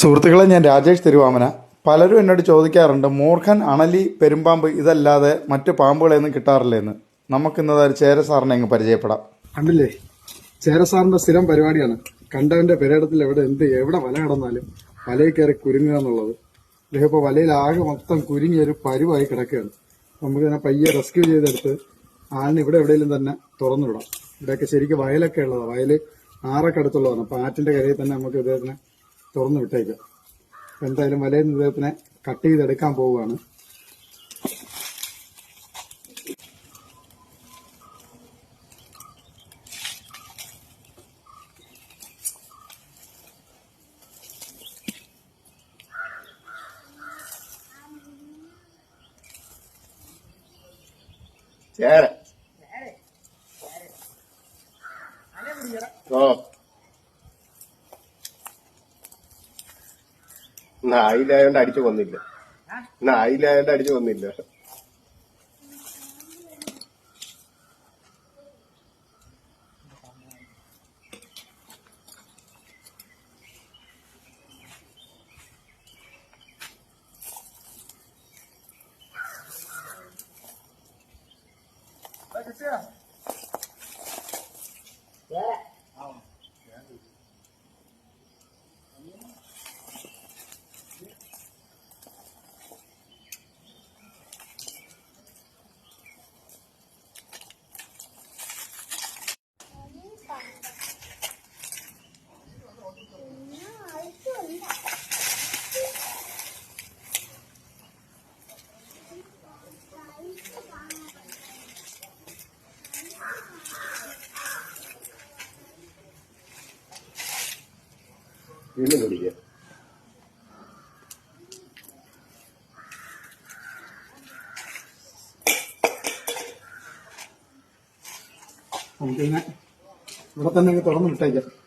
സുഹൃത്തുക്കളെ ഞാൻ രാജേഷ് തിരുവാമന. പലരും എന്നോട് ചോദിക്കാറുണ്ട് മൂർഖൻ അണലി പെരുമ്പാമ്പ് ഇതല്ലാതെ മറ്റ് പാമ്പുകളെയൊന്നും കിട്ടാറില്ല കിട്ടാറില്ലെന്ന്? നമുക്കിന്നത് ഒരു ചേര സാറിനെ അങ്ങ് പരിചയപ്പെടാം. കണ്ടില്ലേ? ചേരസാറിന്റെ സ്ഥിരം പരിപാടിയാണ്. കണ്ടവന്റെ പെരേടത്തിൽ എവിടെ എന്ത് എവിടെ വല കിടന്നാലും വലയിൽ കയറി കുരുങ്ങുക എന്നുള്ളത്. അദ്ദേഹം വലയിൽ ആകെ മൊത്തം കുരുങ്ങി ഒരു പരുവായി കിടക്കുകയാണ്. നമുക്ക് തന്നെ പയ്യെ റെസ്ക്യൂ ചെയ്തെടുത്ത് ആളിന് ഇവിടെ എവിടെയെങ്കിലും തന്നെ തുറന്നു വിടാം ഇവിടെയൊക്കെ ശരിക്കും വയലൊക്കെ ഉള്ളതാണ് വയൽ ആറൊക്കെ അടുത്തുള്ളതാണ്. അപ്പൊ ആറ്റിന്റെ കരയിൽ തന്നെ നമുക്ക് ഇദ്ദേഹത്തിനെ തുറന്നു വിട്ടേക്ക്. എന്തായാലും വലയിൽ നിന്ന് ഇദ്ദേഹത്തിനെ കട്ട് ചെയ്തെടുക്കാൻ പോവുകയാണ്. ചേര ഓ ഇന്ന് ആയില്ലായോണ്ട് അടിച്ചു കൊന്നില്ല. നായിലായോണ്ട് അടിച്ചു അടിച്ചു കൊന്നില്ല. വീണ്ടും കുടിക്കുക നമുക്കിങ്ങനെ ഇവിടെ തന്നെ തുറന്നു വിട്ടേക്കാം.